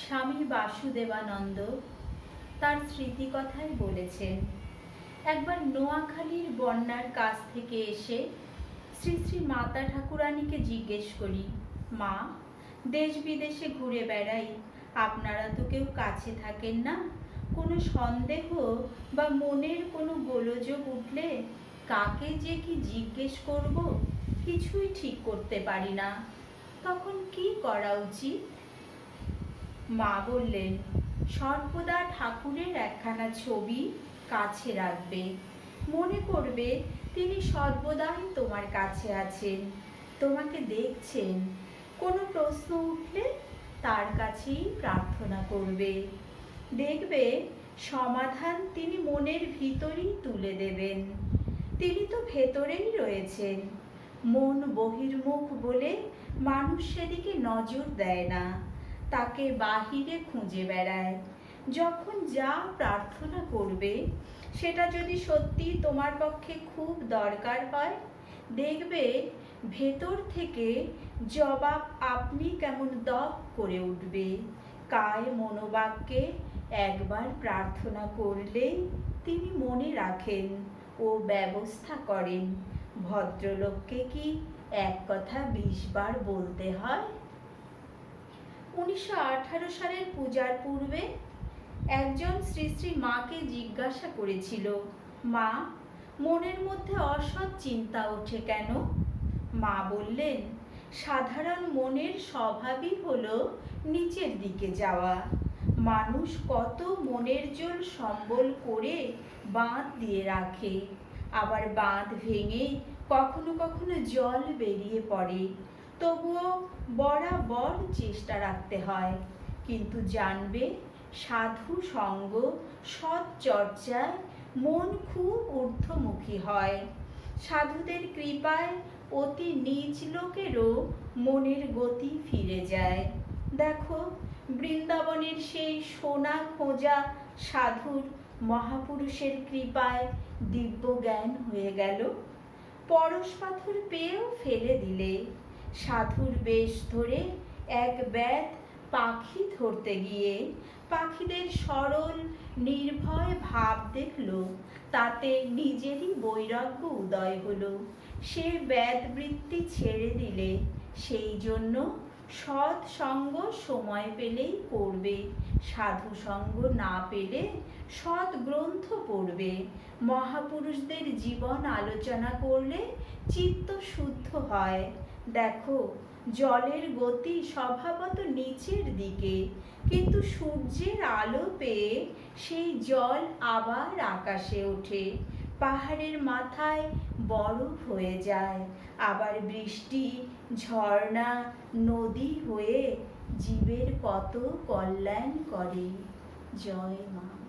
স্বামী বাসুদেবানন্দ তার স্মৃতিকথায় বলেছেন, একবার নোয়াখালীর বন্যার কাছ থেকে এসে শ্রী শ্রী মাতা ঠাকুরানীকে জিজ্ঞেস করি, মা, দেশ বিদেশে ঘুরে বেড়াই, আপনারা তো কেউ কাছে থাকেন না, কোনো সন্দেহ বা মনের কোনো গোলযোগ উঠলে কাকে যে কি জিজ্ঞেস করব, কিছুই ঠিক করতে পারি না। তখন কি করা উচিত? মা বললেন, সর্বদা ঠাকুরের একখানা ছবি কাছে রাখবে। মনে করবে তিনি সর্বদাই তোমার কাছে আছেন, তোমাকে দেখছেন। কোনো প্রশ্ন উঠলে তার কাছেই প্রার্থনা করবে। দেখবে সমাধান তিনি মনের ভিতরেই তুলে দেবেন। তিনি তো ভেতরেই রয়েছেন। মন বহির্মুখ বলে মানুষ সেদিকে নজর দেয় না। তাকে বাহিরে খুঁজে বেড়ায়। যখন যা প্রার্থনা করবে, সেটা যদি সত্যি তোমার পক্ষে খুব দরকার হয়, দেখবে ভেতর থেকে জবাব আপনি কেমন দপ করে উঠবে। কায় মনোবাক্যে একবার প্রার্থনা করলেই তিনি মনে রাখেন, ও ব্যবস্থা করেন। ভদ্রলোককে কি এক কথা বিশবার বলতে হয়? উনিশশো আঠারো সালের পূজার পূর্বে একজন শ্রী শ্রী মাকে জিজ্ঞাসা করেছিল, মা, মনের মধ্যে অসৎ চিন্তা ওঠে কেন? মা বললেন, সাধারণ মনের স্বভাবই হলো নিচের দিকে যাওয়া। মানুষ কত মনের জল সম্বল করে বাঁধ দিয়ে রাখে, আবার বাঁধ ভেঙে কখনো কখনো জল বেরিয়ে পড়ে। তবুও বরাবর চেষ্টা রাখতে হয়। কিন্তু জানবে, সাধু সঙ্গ, সৎ চর্চায় মন খুব ঊর্ধ্বমুখী হয়। সাধুদের কৃপায় অতি নিজ লোকেরও মনের গতি ফিরে যায়। দেখো, বৃন্দাবনের সেই সোনা খোঁজা সাধুর মহাপুরুষের কৃপায় দিব্য জ্ঞান হয়ে গেল। পরশ পাথর পেয়েও ফেলে দিলে। সাধুর বেশ ধরে এক ব্যাত পাখি ধরতে গিয়ে পাখিদের সরল নির্ভয় ভাব দেখল। তাতে নিজেরই বৈরাগ্য উদয় হলো। সে ব্যাধবৃত্তি ছেড়ে দিলে সেই জন্য সৎ সঙ্গ সময় পেলেই করবে, সাধু সঙ্গ না পেলে সৎ গ্রন্থ পড়বে। মহাপুরুষদের জীবন আলোচনা করলে চিত্ত শুদ্ধ হয়। দেখো, জলের গতি স্বভাবত নিচের দিকে, কিন্তু সূর্যের আলো পেয়ে সেই জল আবার আকাশে ওঠে। পাহাড়ের মাথায় বরফ হয়ে যায়। আবার বৃষ্টি, ঝর্ণা, নদী হয়ে জীবের কত কল্যাণ করে। জয় মা।